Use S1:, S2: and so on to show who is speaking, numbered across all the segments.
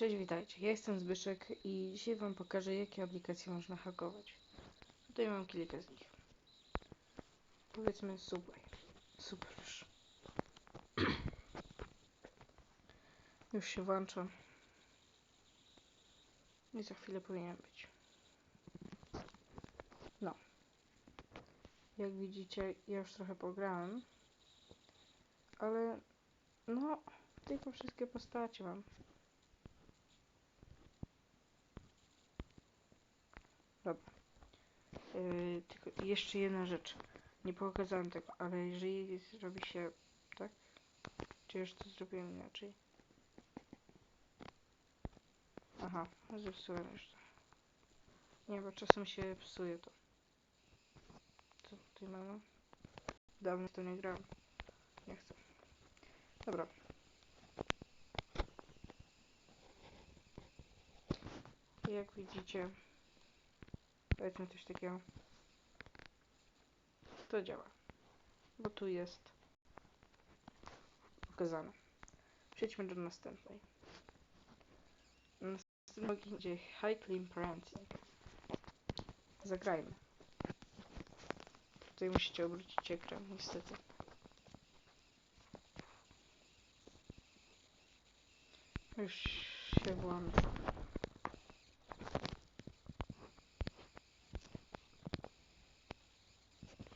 S1: Cześć, witajcie. Ja jestem Zbyszek i dzisiaj Wam pokażę, jakie aplikacje można hakować. Tutaj mam kilka z nich. Powiedzmy Subway. Super już. już się włącza. I za chwilę powinien być. No. Jak widzicie, ja już trochę pograłem. Ale no, tylko wszystkie postacie mam. Dobra. Yy, tylko jeszcze jedna rzecz. Nie pokazałem tego, ale jeżeli zrobi się tak, czy już to zrobiłem inaczej? Aha, zepsułem to. Nie, bo czasem się psuje to. Co tutaj mamy? Dawno to nie grałem. Nie chcę. Dobra. Jak widzicie, powiedzmy coś takiego. To działa. Bo tu jest pokazane. Przejdźmy do następnej. Następny będzie High Clean Parenting. Zagrajmy. Tutaj musicie obrócić ekran, niestety. Już się włączy.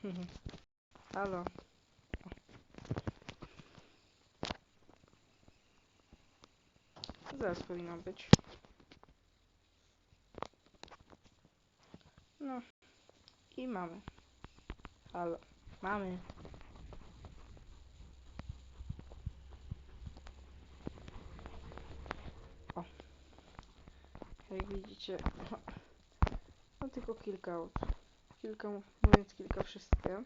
S1: Halo. Zaraz powinno być. No. I mamy. Halo. Mamy. O. Jak widzicie, no tylko kilka aut. Kilka, mówiąc kilka, wszystkie.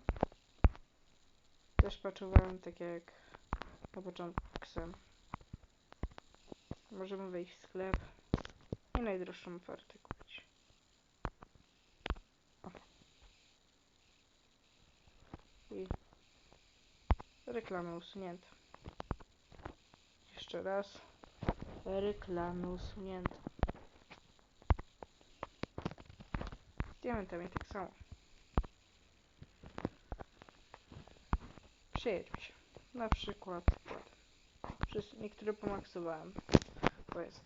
S1: Też paczowałem tak jak na początku. Możemy wejść w sklep i najdroższą ofertę kupić. O. I reklamy usunięte. Jeszcze raz. Reklamy usunięte. Z diamentami tak samo. Na przykład przez niektóre pomaksowałem. To jest.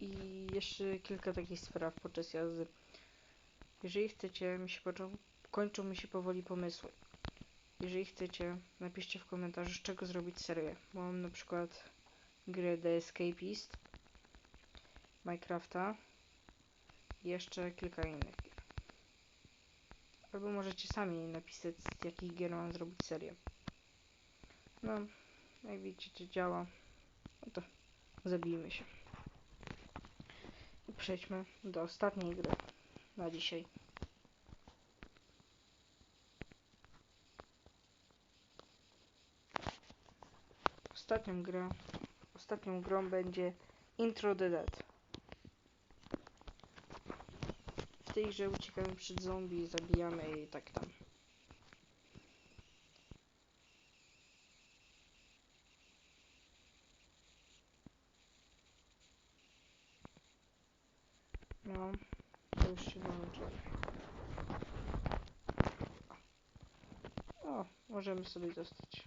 S1: I jeszcze kilka takich spraw podczas jazdy. Jeżeli chcecie, mi się począ, kończą mi się powoli pomysły. Jeżeli chcecie, napiszcie w komentarzu, z czego zrobić serię. Mam na przykład grę The Escapist, Minecrafta jeszcze kilka innych gier. Albo możecie sami napisać, z jakich gier mam zrobić serię. No, jak widzicie, działa. No to zabijmy się. I przejdźmy do ostatniej gry na dzisiaj. Ostatnią grę, ostatnią grą będzie Intro the Dead. W tej grze uciekamy przed zombie, zabijamy i tak tam. No, to już się włączyło. O, możemy sobie zostać.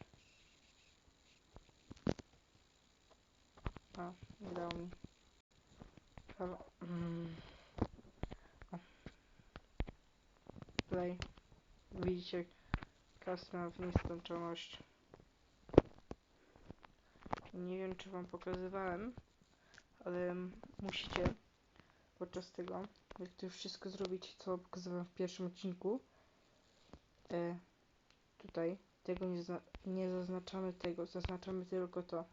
S1: A, nie dało mi. Mm. O. Play. Widzicie, kasma w nieskończoność. Nie wiem, czy wam pokazywałem, ale musicie podczas tego, jak to już wszystko zrobić, co pokazywałem w pierwszym odcinku, e, tutaj tego nie, nie zaznaczamy tego, zaznaczamy tylko to.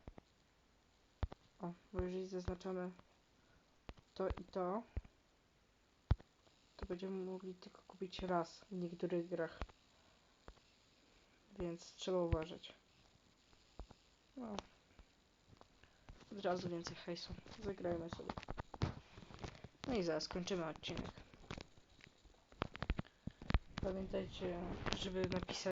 S1: O, bo jeżeli zaznaczamy to i to, to będziemy mogli tylko kupić raz w niektórych grach. Więc trzeba uważać. No. Od razu więcej hajsu. Zagrajmy sobie. No i zaraz kończymy odcinek. Pamiętajcie, żeby napisać